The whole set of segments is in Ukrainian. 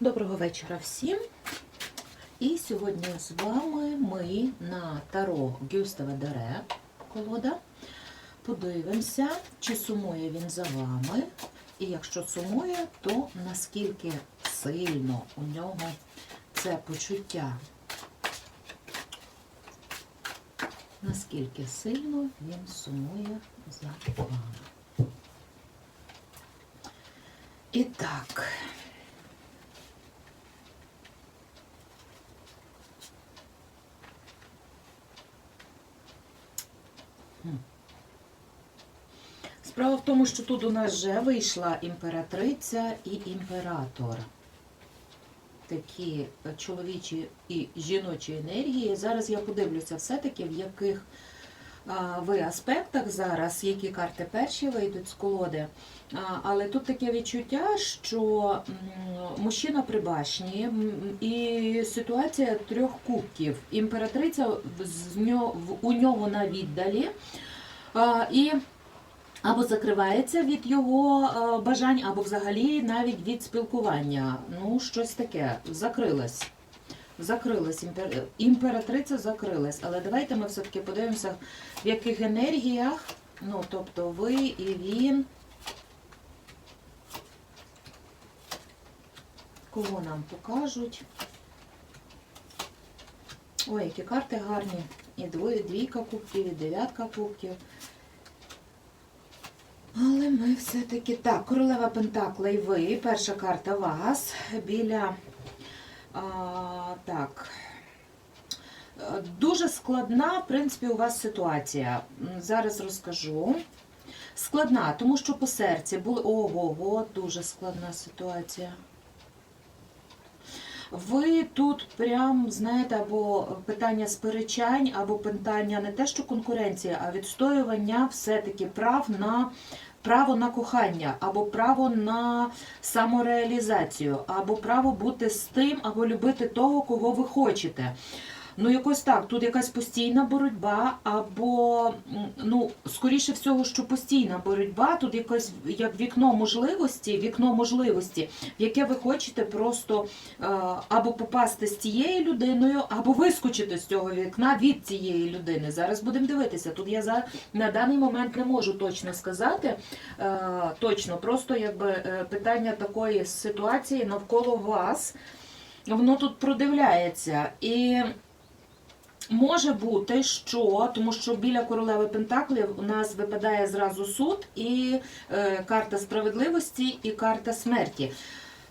Доброго вечора всім. І сьогодні з вами ми на Таро Гюстава Дере колода. Подивимося, чи сумує він за вами. І якщо сумує, то наскільки сильно у нього це почуття. Наскільки сильно він сумує за вами. І так. Справа в тому, що тут у нас вже вийшла імператриця і імператор. Такі чоловічі і жіночі енергії. Зараз я подивлюся все-таки, в яких ви аспектах зараз, які карти перші вийдуть з колоди. Але тут таке відчуття, що мужчина при башні і ситуація трьох кубків. Імператриця у нього на віддалі. І або закривається від його е, бажань, або взагалі навіть від спілкування. Ну, щось таке. Закрилась. Закрилась імпер- імператриця закрилась. Але давайте ми все-таки подивимося, в яких енергіях, ну, тобто ви і він. Кого нам покажуть? Ой, які карти гарні. І двійка кубків, і дев'ятка кубків. Але ми все-таки так, королева Пентакла і ви, перша карта вас біля. А, так. Дуже складна, в принципі, у вас ситуація. Зараз розкажу. Складна, тому що по серці були. Ого, дуже складна ситуація. Ви тут прям, знаєте, або питання сперечань, або питання не те, що конкуренція, а відстоювання все-таки прав на право на кохання, або право на самореалізацію, або право бути з тим, або любити того, кого ви хочете. Ну, якось так, тут якась постійна боротьба, або, ну, скоріше всього, що постійна боротьба, тут якось як вікно можливості, вікно можливості, в яке ви хочете просто е, або попасти з цією людиною, або вискочити з цього вікна від цієї людини. Зараз будемо дивитися. Тут я за на даний момент не можу точно сказати. Е, точно, просто якби е, питання такої ситуації навколо вас. Воно тут продивляється. І може бути, що, тому що біля королеви Пентаклів у нас випадає зразу суд і е, карта справедливості, і карта смерті.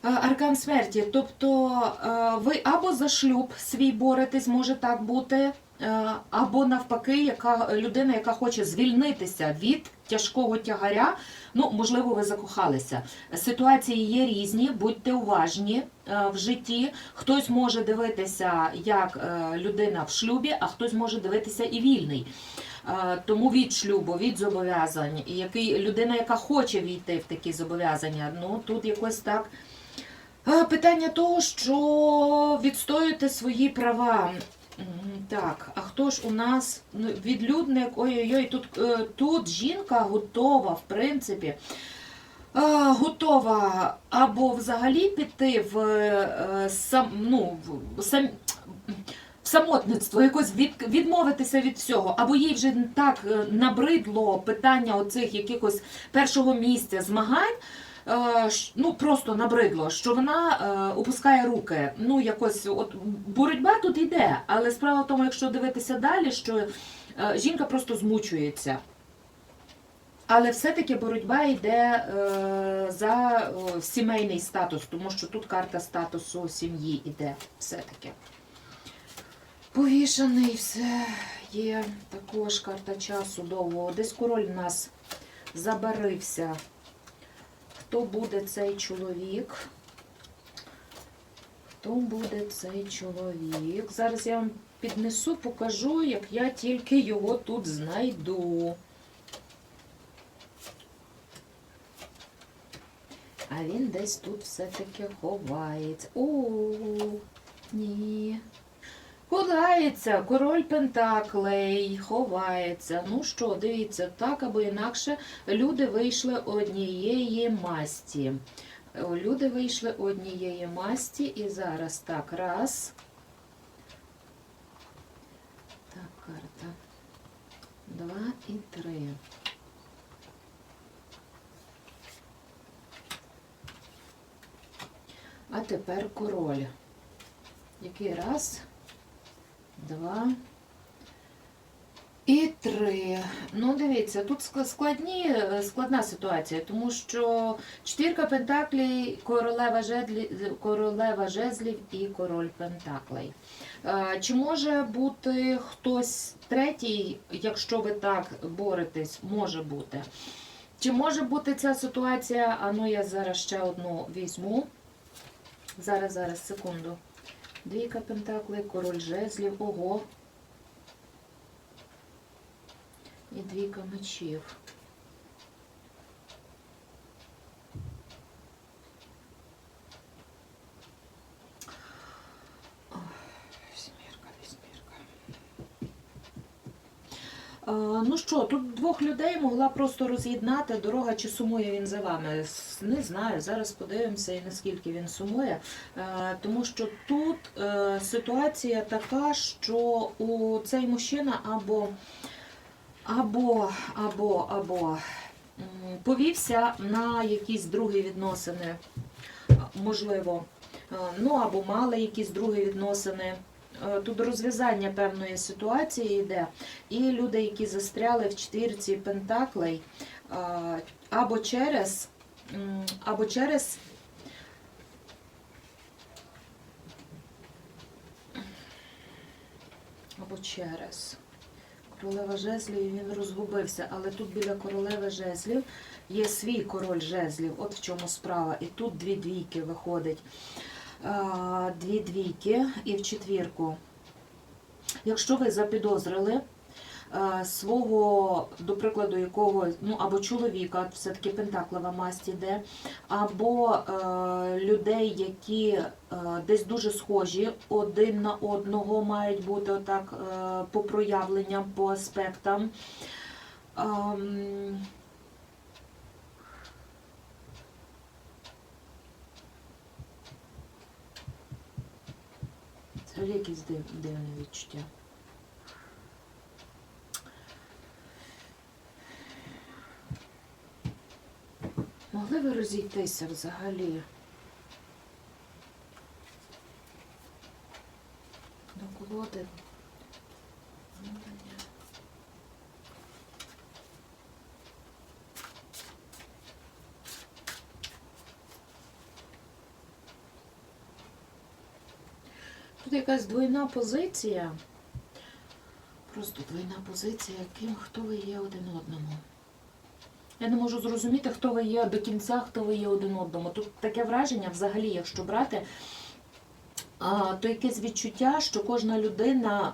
Е, Аркан смерті. Тобто е, ви або за шлюб свій боретесь, може так бути, або навпаки, яка людина, яка хоче звільнитися від тяжкого тягаря. Ну, можливо, ви закохалися. Ситуації є різні, будьте уважні е, в житті. Хтось може дивитися як е, людина в шлюбі, а хтось може дивитися і вільний. Е, Тому від шлюбу, від зобов'язань, який людина, яка хоче війти в такі зобов'язання, ну тут якось так. Е, Питання того, що відстоюєте свої права. Так, а хто ж у нас ну, відлюдник? Ой-ой-ой, тут, е, тут жінка готова, в принципі, е, готова або взагалі піти в е, сам, ну, в сам, в самотництво, якось від, відмовитися від всього, або їй вже так набридло питання оцих якихось першого місця змагань. Е, Ну, просто набридло, що вона е, опускає руки. Ну, якось от боротьба тут йде, але справа в тому, якщо дивитися далі, що е, жінка просто змучується. Але все-таки боротьба йде е, за о, сімейний статус, тому що тут карта статусу сім'ї йде все-таки. Повішаний все є також карта часу довго. Десь король в нас забарився. Хто буде цей чоловік? Хто буде цей чоловік? Зараз я вам піднесу, покажу, як я тільки його тут знайду. А він десь тут все-таки ховається. О, ні. Ховається, король Пентаклей, ховається. Ну що, дивіться, так або інакше люди вийшли однієї масті. Люди вийшли однієї масті і зараз так, раз. Так, карта. Два і три. А тепер король. Який раз, два і три. Ну, дивіться, тут складні, е, складна ситуація, тому що четвірка пентаклей, королева, жезлі, королева жезлів і король пентаклей. Е, Чи може бути хтось третій, якщо ви так боретесь, може бути. Чи може бути ця ситуація? А ну я зараз ще одну візьму. Зараз, зараз, секунду. Двійка пентаклей, король жезлів, ого. І двійка мечів. Ой, Вісьмірка, вісьмірка. Е, Ну що, тут двох людей могла просто роз'єднати дорога, чи сумує він за вами. Не знаю. Зараз подивимося, і наскільки він сумує. Е, Тому що тут е, ситуація така, що у цей мужчина або або, або, або повівся на якісь другі відносини, можливо, Е, ну або мали якісь другі відносини. Е, Тут розв'язання певної ситуації йде, і люди, які застряли в четвірці пентаклей, або через, або через або через. Королева жезлів він розгубився, але тут біля королеви жезлів є свій король жезлів. От в чому справа. І тут дві двійки виходить. А, Дві двійки і в четвірку. Якщо ви запідозрили е, свого, до прикладу, якого, ну або чоловіка, все-таки пентаклова масть іде, або е, людей, які е, десь дуже схожі один на одного мають бути отак е, по проявленням, по аспектам. Ем, Якісь дивне відчуття. Могли ви розійтися взагалі? До колоди. Ну, та ні. Тут якась двойна позиція. Просто двойна позиція, ким хто ви є один одному. Я не можу зрозуміти, хто ви є до кінця, хто ви є один одному. Тут таке враження, взагалі, якщо брати, то якесь відчуття, що кожна людина,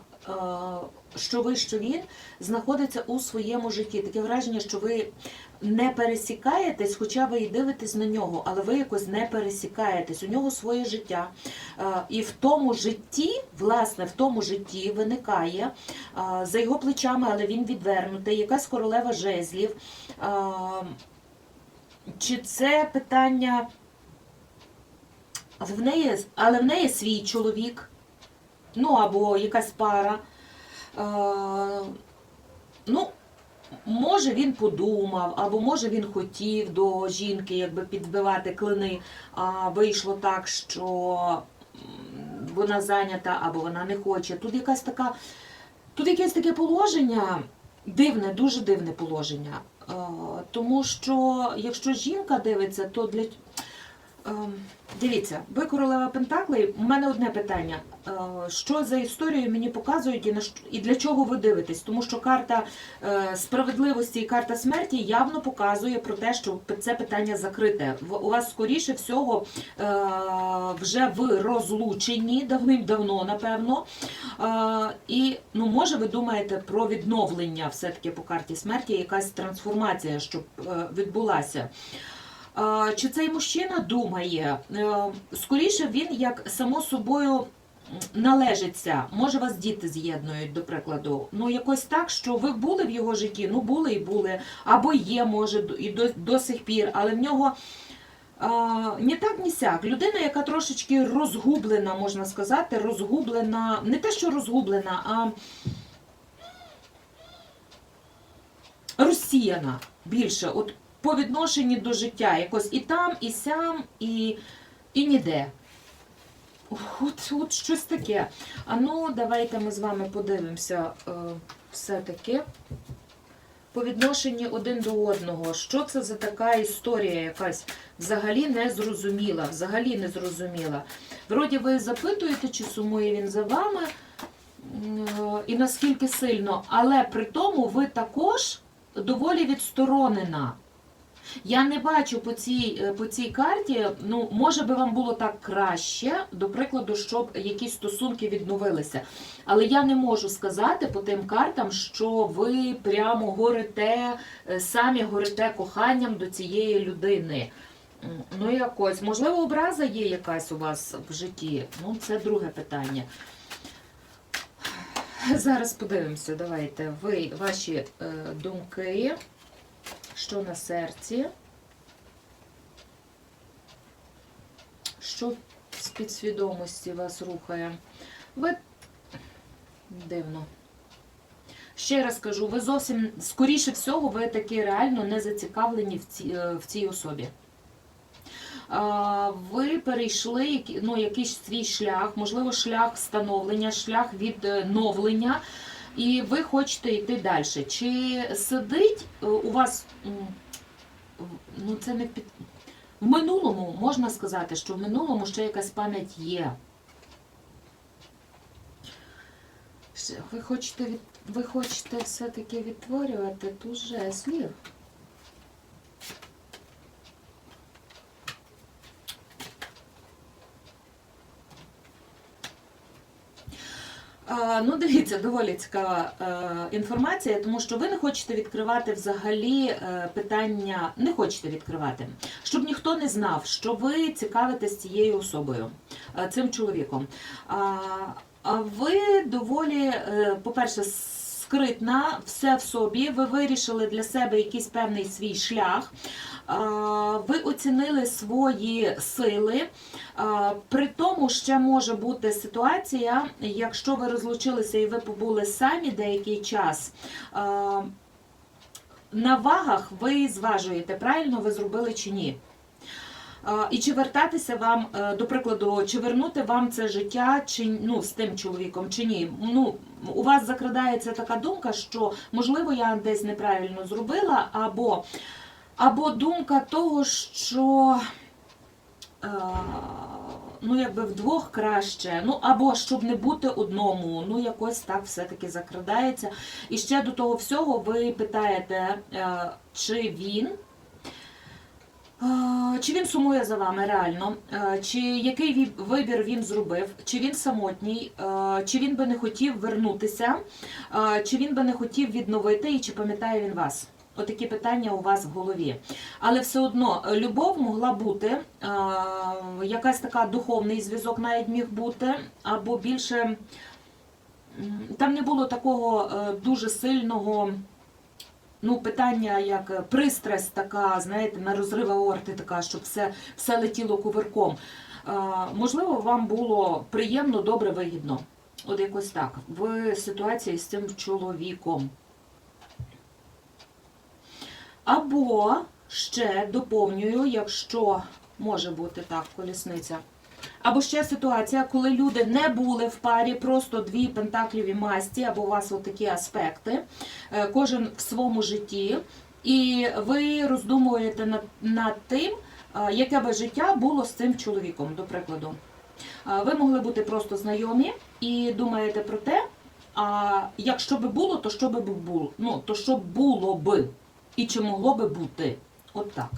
що ви, що він, знаходиться у своєму житті. Таке враження, що ви не пересікаєтесь, хоча ви і дивитесь на нього, але ви якось не пересікаєтесь. У нього своє життя. І в тому житті, власне, в тому житті виникає за його плечами, але він відвернутий, якась королева жезлів. Чи це питання? Але в неї, але в неї свій чоловік, ну або якась пара. А, ну, може він подумав, або може він хотів до жінки якби підбивати клини, а вийшло так, що вона зайнята або вона не хоче. Тут якась така, тут якесь таке положення, дивне, дуже дивне положення. Е, Тому що якщо жінка дивиться, то для Дивіться, ви королева Пентаклей. У мене одне питання. Е, Що за історію мені показують і на і для чого ви дивитесь? Тому що карта е, справедливості і карта смерті явно показує про те, що це питання закрите. У вас скоріше всього е, вже в розлученні давним-давно, напевно. І ну, може ви думаєте про відновлення все-таки по карті смерті, якась трансформація, щоб відбулася. Чи цей мужчина думає, е, скоріше він як само собою належиться, може вас діти з'єднують, до прикладу. Ну якось так, що ви були в його житті, ну були і були, або є, може, і до, до сих пір, але в нього ні так, ні сяк. Людина, яка трошечки розгублена, можна сказати, розгублена, не те, що розгублена, а розсіяна більше. От по відношенню до життя. Якось і там, і сям, і, і ніде. От, от щось таке. А ну, давайте ми з вами подивимося е, все-таки по відношенню один до одного. Що це за така історія якась? Взагалі не зрозуміла, взагалі не зрозуміла. Вроді ви запитуєте, чи сумує він за вами, е, і наскільки сильно, але при тому ви також доволі відсторонена. Я не бачу по цій, е, по цій карті, ну, може би вам було так краще, до прикладу, щоб якісь стосунки відновилися. Але я не можу сказати по тим картам, що ви прямо горите, е, самі горите коханням до цієї людини. Ну, якось, можливо, образа є якась у вас в житті. Ну, це друге питання. Зараз подивимося, давайте. Ви, ваші е, думки, що на серці, що з підсвідомості вас рухає. Ви дивно. Ще раз кажу, ви зовсім, скоріше всього, ви таки реально не зацікавлені в цій, е, в цій особі. Ви перейшли ну, якийсь свій шлях, можливо, шлях становлення, шлях відновлення, і ви хочете йти далі. Чи сидить е, у вас, ну це не під. В минулому можна сказати, що в минулому ще якась пам'ять є. Ви хочете, ви хочете все-таки відтворювати ту жеслів? А, Ну, дивіться, доволі цікава е, інформація, тому що ви не хочете відкривати взагалі е, питання, не хочете відкривати, щоб ніхто не знав, що ви цікавитесь цією особою, е, цим чоловіком. А, ви доволі, по-перше, скритна, все в собі. Ви вирішили для себе якийсь певний свій шлях. Ви оцінили свої сили. При тому ще може бути ситуація, якщо ви розлучилися і ви побули самі деякий час. На вагах ви зважуєте, правильно ви зробили чи ні. І чи вертатися вам, е, до прикладу, чи вернути вам це життя, чи ну з тим чоловіком, чи ні? Ну у вас закрадається така думка, що можливо я десь неправильно зробила, або, або думка того, що е, ну якби вдвох краще, ну або щоб не бути одному, ну якось так все-таки закрадається. І ще до того всього ви питаєте, е, чи він. Чи він сумує за вами реально? Чи який вибір він зробив? Чи він самотній? Чи він би не хотів вернутися? Чи він би не хотів відновити і чи пам'ятає він вас? Отакі питання у вас в голові. Але все одно любов могла бути, якась така духовний зв'язок навіть міг бути, або більше там не було такого е, дуже сильного. Ну, питання як е, пристрасть така, знаєте, на розрив аорти така, щоб все, все летіло кувирком. Е, можливо, вам було приємно, добре, вигідно. От якось так. В ситуації з цим чоловіком. Або ще доповнюю, якщо може бути так, колісниця. Або ще ситуація, коли люди не були в парі, просто дві пентакліві масті, або у вас отакі аспекти, е, кожен в своєму житті, і ви роздумуєте над, над тим, е, яке би життя було з цим чоловіком, до прикладу. Е, Ви могли бути просто знайомі і думаєте про те, а якщо би було, то що би було? Ну, то що було би і чи могло би бути? От так.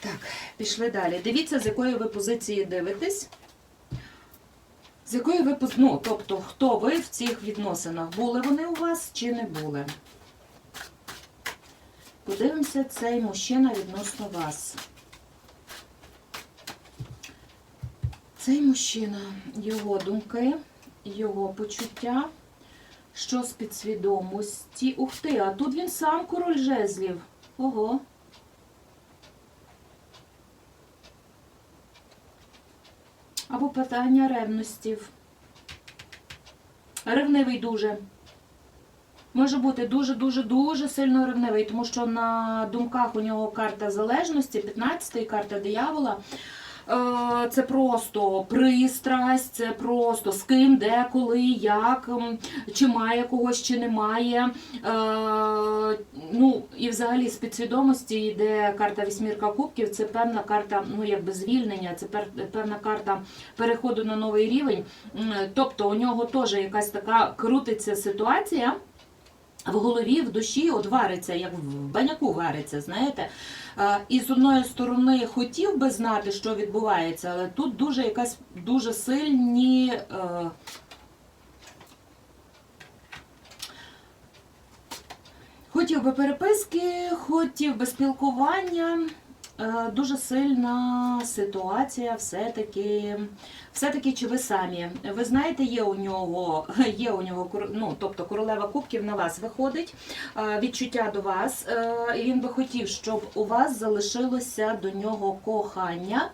Так, пішли далі. Дивіться, з якої ви позиції дивитесь. З якої ви поз- ну, тобто, хто ви в цих відносинах? Були вони у вас чи не були? Подивимося цей мужчина відносно вас. Цей мужчина, його думки, його почуття, що з підсвідомості. Ух ти, а тут він сам король жезлів. Ого. Або питання ревностів. Ревнивий дуже. Може бути дуже-дуже-дуже сильно ревнивий, тому що на думках у нього карта залежності, 15-ї карта диявола. Е, Це просто пристрасть, це просто з ким, де, коли, як, чи має когось, чи немає. Е, Ну і взагалі з підсвідомості йде карта вісьмірка кубків. Це певна карта, ну якби звільнення, це певна карта переходу на новий рівень. Тобто у нього теж якась така крутиться ситуація. В голові, в душі от вариться, як в баняку вариться, знаєте. І з одної сторони хотів би знати, що відбувається, але тут дуже якась дуже сильні. е, Хотів би переписки, хотів би спілкування. Е, Дуже сильна ситуація, все-таки, все-таки чи ви самі? Ви знаєте, є у нього, є у нього ну, тобто королева кубків на вас виходить, е, відчуття до вас. е, він би хотів, щоб у вас залишилося до нього кохання.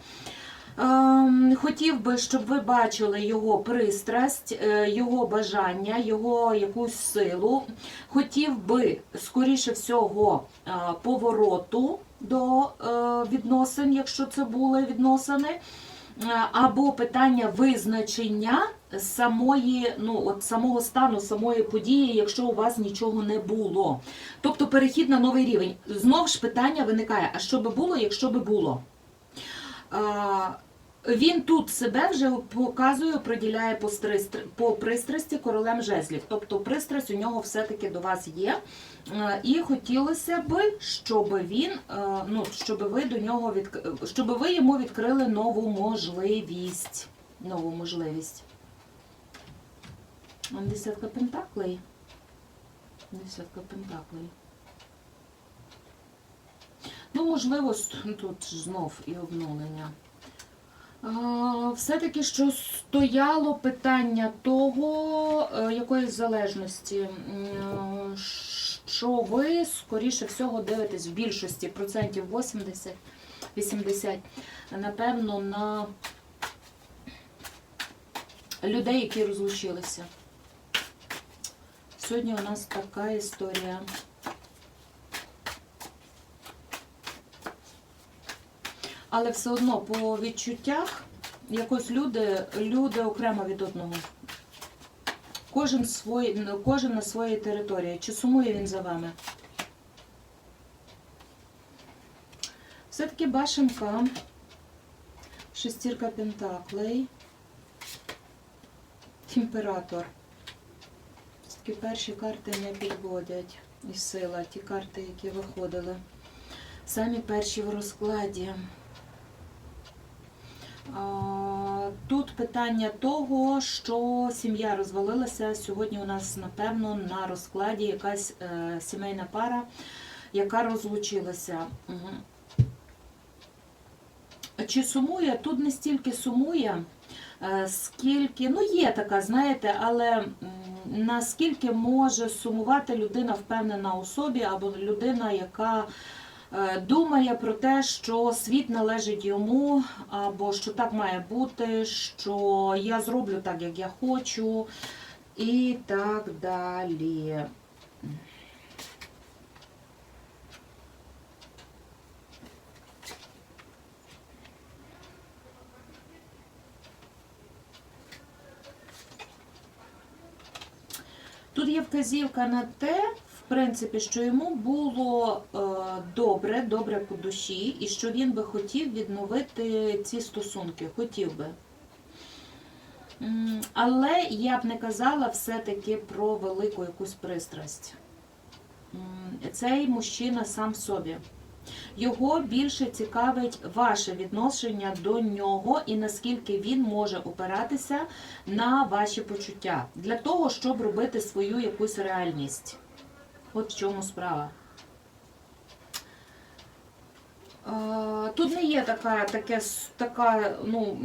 Ем, Хотів би, щоб ви бачили його пристрасть, його бажання, його якусь силу. Хотів би, скоріше всього, повороту до е, відносин, якщо це були відносини, е, або питання визначення самої, ну, от самого стану, самої події, якщо у вас нічого не було. Тобто перехід на новий рівень. Знову ж питання виникає: а що би було, якщо би було? Він тут себе вже показує, приділяє по, стристр- по пристрасті королем жезлів. Тобто пристрасть у нього все-таки до вас є. Е, І хотілося б, щоб він, е, ну, щоб ви до нього відк... щоб ви йому відкрили нову можливість. Нову можливість. Десятка пентаклей. Десятка пентаклей. Ну, можливо, тут знов і обнулення. Все-таки, що стояло питання того, е, якої залежності, що ви, скоріше всього, дивитесь в більшості процентів 80, 80, напевно, на людей, які розлучилися. Сьогодні у нас така історія. Але все одно по відчуттях якось люди, люди окремо від одного. Кожен, свой, кожен на своїй території. Чи сумує він за вами? Все-таки башенка, шестірка пентаклей, імператор. Все-таки перші карти не підводять. І сила, ті карти, які виходили. Самі перші в розкладі. Тут питання того, що сім'я розвалилася. Сьогодні у нас, напевно, на розкладі якась е, сімейна пара, яка розлучилася. Чи сумує? Тут не стільки сумує, е, скільки, ну є така, знаєте, але наскільки може сумувати людина впевнена у собі, або людина, яка думає про те, що світ належить йому, або що так має бути, що я зроблю так, як я хочу, і так далі. Тут є вказівка на те, принципі, що йому було е, добре, добре по душі, і що він би хотів відновити ці стосунки. Хотів би. Але я б не казала все-таки про велику якусь пристрасть. Цей мужчина сам собі. Його більше цікавить ваше відношення до нього і наскільки він може опиратися на ваші почуття для того, щоб робити свою якусь реальність. От в чому справа. Е, Тут не є така, таке, така, ну,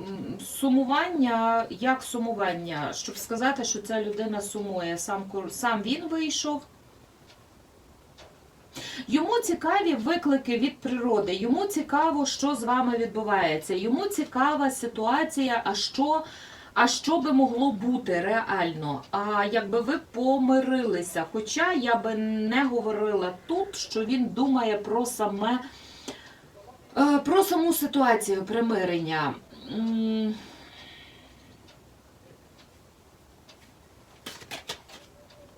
сумування, як сумування, щоб сказати, що ця людина сумує. Сам, сам він вийшов. Йому цікаві виклики від природи, йому цікаво, що з вами відбувається. Йому цікава ситуація, а що. А що би могло бути реально? А якби ви помирилися? Хоча я би не говорила тут, що він думає про саме е, про саму ситуацію примирення. М,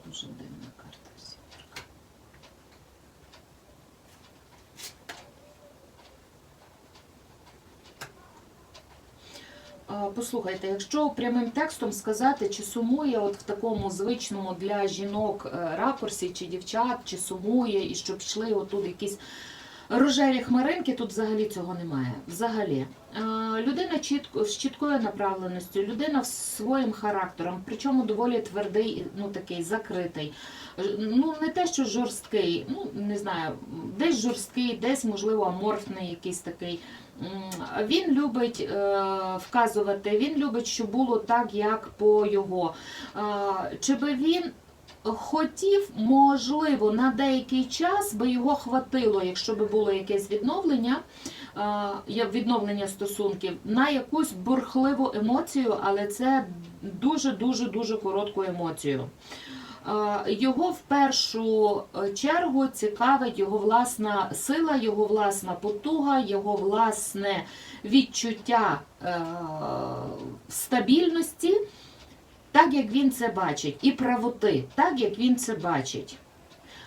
Дуже дивна карта. сімерка. А, Послухайте, якщо прямим текстом сказати, чи сумує от в такому звичному для жінок е, ракурсі, чи дівчат, чи сумує, і щоб йшли отут якісь рожеві хмаринки, тут взагалі цього немає. Взагалі. Людина чітко, з чіткою направленістю, людина з своїм характером, причому доволі твердий, ну такий закритий. Ну, не те, що жорсткий, ну не знаю, десь жорсткий, десь, можливо, аморфний якийсь такий. Він любить е, вказувати, він любить, щоб було так, як по його. Е, чи би він хотів, можливо, на деякий час би його хватило, якщо би було якесь відновлення, е, відновлення стосунків, на якусь бурхливу емоцію, але це дуже дуже дуже коротку емоцію. Е, Його в першу е, чергу цікавить його власна сила, його власна потуга, його власне відчуття е, стабільності, так як він це бачить, і правоти, так як він це бачить.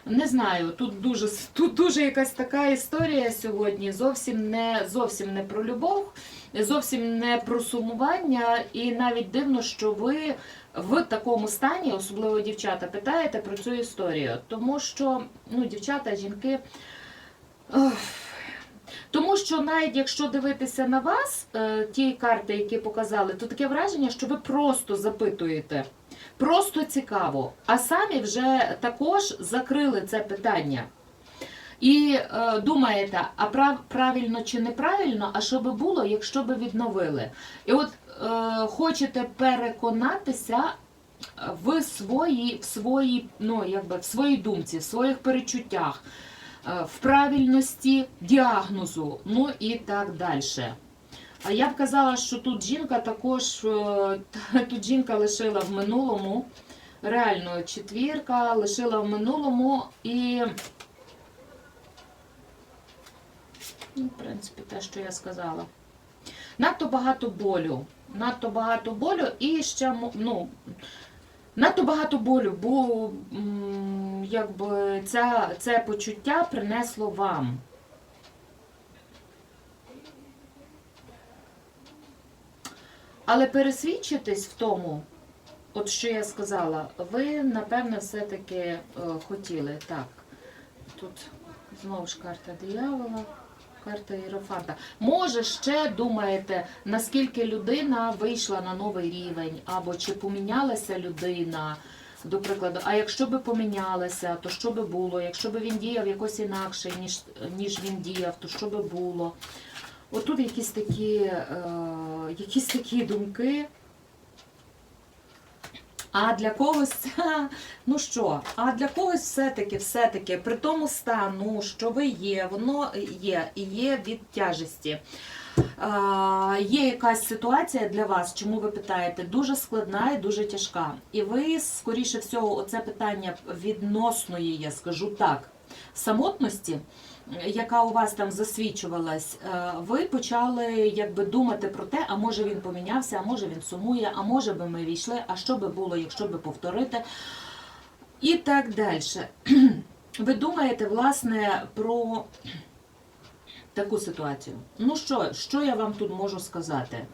Не знаю, тут дуже тут дуже якась така історія сьогодні. Зовсім не зовсім не про любов, зовсім не про сумування, і навіть дивно, що ви в такому стані, особливо дівчата, питаєте про цю історію. Тому що ну, дівчата, жінки. тому що навіть якщо дивитися на вас, е, ті карти, які показали, то таке враження, що ви просто запитуєте. Просто цікаво. А самі вже також закрили це питання. І е, думаєте, а прав, правильно чи неправильно, а що би було, якщо би відновили? І от хочете переконатися в своїй, в своїй, ну, якби, в своїй думці, в своїх перечуттях, е, в правильності діагнозу, ну і так далі. А я б казала, що тут жінка також, е, тут жінка лишила в минулому, реально четвірка лишила в минулому і, ну, в принципі, те, що я сказала. Надто багато болю. Надто багато болю і ще ну, надто багато болю, бо якби ця, це почуття принесло вам. Але пересвідчитись в тому, от що я сказала, ви, напевне, все-таки е, хотіли. Так, тут знову ж карта диявола, карта Єрофанта. Може, ще думаєте, наскільки людина вийшла на новий рівень, або чи помінялася людина, до прикладу, а якщо би помінялася, то що би було? Якщо би він діяв якось інакше, ніж, ніж він діяв, то що би було? Отут якісь такі, е, якісь такі думки. А для когось, ну що, а для когось все-таки, все-таки, при тому стану, що ви є, воно є і є від тяжесті. А, є якась ситуація для вас, чому ви питаєте, дуже складна і дуже тяжка. І ви, скоріше всього, оце питання відносної, я скажу так, самотності, яка у вас там засвідчувалась, е, ви почали якби думати про те, а може він помінявся, а може він сумує, а може би ми війшли, а що би було, якщо би повторити. І так далі. Ви думаєте, власне, про таку ситуацію. Ну що, що я вам тут можу сказати?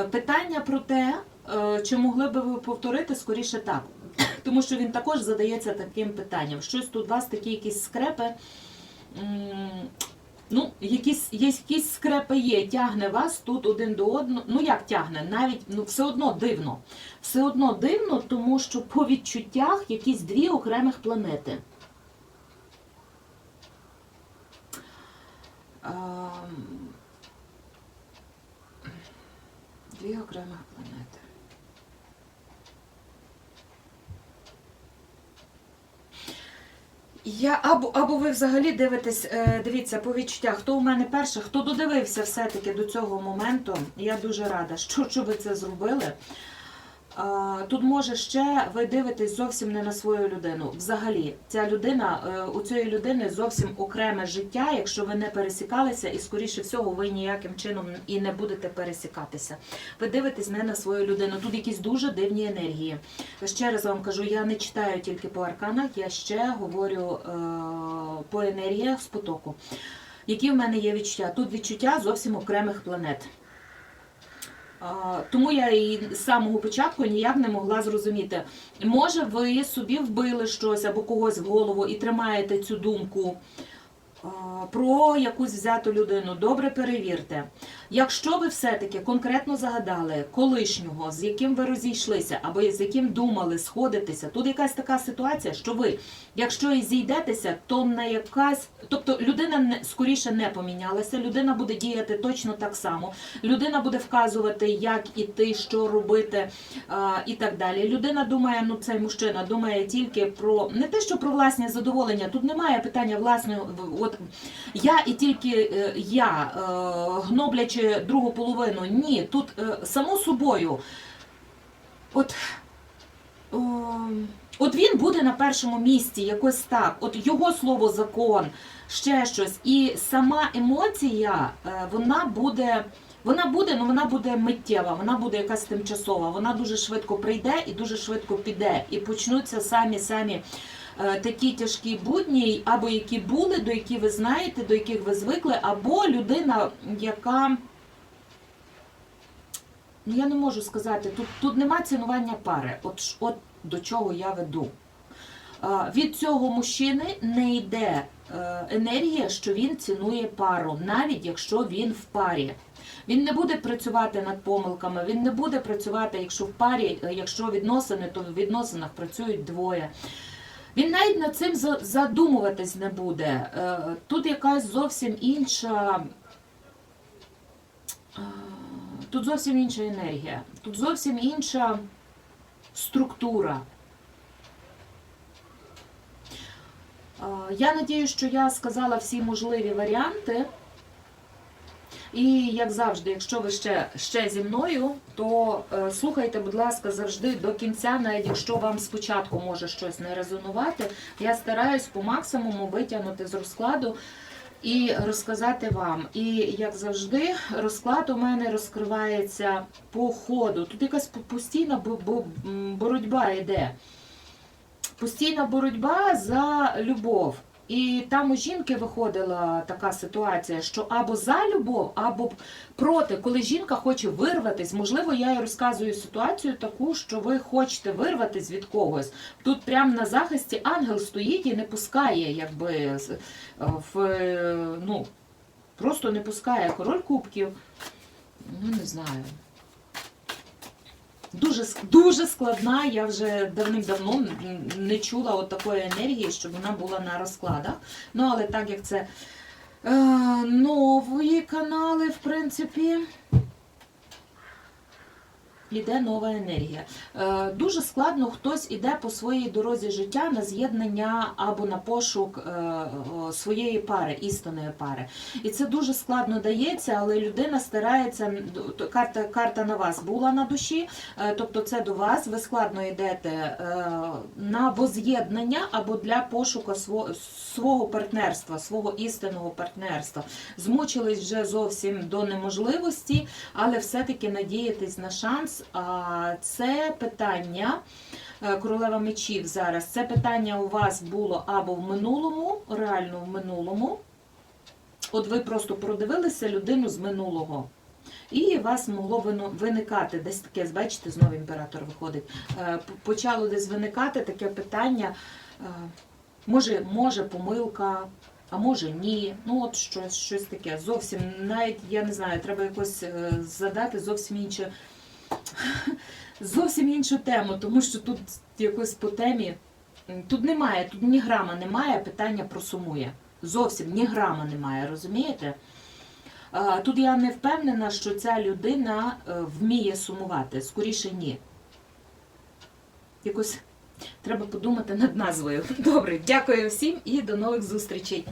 Е, Питання про те, е, чи могли би ви повторити, скоріше так. Тому що він також задається таким питанням. Щось тут у вас такі якісь скрепи. Ну, якісь, якісь скрепи є, тягне вас тут один до одного. Ну як тягне? Навіть ну все одно дивно. Все одно дивно, тому що по відчуттях якісь дві окремих планети. Ем, Дві окремих планети. Я або, або ви взагалі дивитесь, е, дивіться по відчуттях, хто у мене перший, хто додивився все-таки до цього моменту. Я дуже рада, що, що ви це зробили. Тут може ще ви дивитесь зовсім не на свою людину. Взагалі, ця людина е, у цієї людини зовсім окреме життя, якщо ви не пересікалися, і скоріше всього ви ніяким чином і не будете пересікатися. Ви дивитесь не на свою людину. Тут якісь дуже дивні енергії. Ще раз вам кажу, я не читаю тільки по арканах, я ще говорю е, по енергіях з потоку. Які в мене є відчуття? Тут відчуття зовсім окремих планет. Тому я і з самого початку ніяк не могла зрозуміти, може ви собі вбили щось або когось в голову і тримаєте цю думку про якусь взяту людину. Добре перевірте. Якщо ви все-таки конкретно загадали колишнього, з яким ви розійшлися, або з яким думали сходитися, тут якась така ситуація, що ви, якщо і зійдетеся, то на якась, тобто людина скоріше не помінялася, людина буде діяти точно так само. Людина буде вказувати, як іти, що робити а, і так далі. Людина думає, ну цей мужчина думає тільки про не те, що про власне задоволення. Тут немає питання власної, от я і тільки е, я, е, гноблячи другу половину. Ні, тут е, само собою. От. О, От він буде на першому місці, якось так. От його слово закон, ще щось. І сама емоція, е, вона буде. Вона буде, ну вона буде миттєва, вона буде якась тимчасова. Вона дуже швидко прийде і дуже швидко піде. І почнуться самі самі е, такі тяжкі будні, або які були, до яких ви знаєте, до яких ви звикли, або людина, яка. Ну, я не можу сказати, тут, тут нема цінування пари. От, от до чого я веду. Від цього мужчини не йде е, енергія, що він цінує пару, навіть якщо він в парі. Він не буде працювати над помилками, він не буде працювати, якщо в парі, е, якщо відносини, то в відносинах працюють двоє. Він навіть над цим задумуватись не буде. Е, Тут якась зовсім інша. Тут зовсім інша енергія, тут зовсім інша структура. Я надію, що я сказала всі можливі варіанти. І як завжди, якщо ви ще, ще зі мною, то е, слухайте, будь ласка, завжди до кінця, навіть якщо вам спочатку може щось не резонувати, я стараюсь по максимуму витягнути з розкладу і розказати вам. І як завжди, розклад у мене розкривається по ходу. Тут якась по- постійна боротьба йде. Постійна боротьба за любов. І там у жінки виходила така ситуація, що або за любов, або проти, коли жінка хоче вирватись. Можливо, я їй розказую ситуацію таку, що ви хочете вирватись від когось. Тут прямо на захисті ангел стоїть і не пускає, якби з- в е, ну просто не пускає король кубків. Ну не знаю. Дуже, дуже складна, я вже давним-давно не чула от такої енергії, щоб вона була на розкладах. Ну, але так як це е, нові канали, в принципі, іде нова енергія. Е, дуже складно хтось іде по своїй дорозі життя на з'єднання або на пошук е, своєї пари, істинної пари. І це дуже складно дається, але людина старається, карта, карта на вас була на душі, е, тобто це до вас, ви складно йдете на воз'єднання або для пошуку свого партнерства, свого істинного партнерства. Змучились вже зовсім до неможливості, але все-таки надіятись на шанс. А це питання. е, Королева мечів зараз. Це питання у вас було або в минулому, реально в минулому. От ви просто продивилися людину з минулого. І вас могло виникати десь таке, бачите, знову імператор виходить. Е, Почало десь виникати таке питання. е, Може, може помилка, а може ні. Ну от щось, щось таке. Зовсім навіть я не знаю, треба якось задати зовсім інше. Зовсім іншу тему, тому що тут якось по темі. Тут немає, тут ні грама немає, питання просумує. Зовсім ні грама немає, розумієте? Тут я не впевнена, що ця людина е, вміє сумувати. Скоріше ні. Якось треба подумати над назвою. Добре, дякую всім і до нових зустрічей.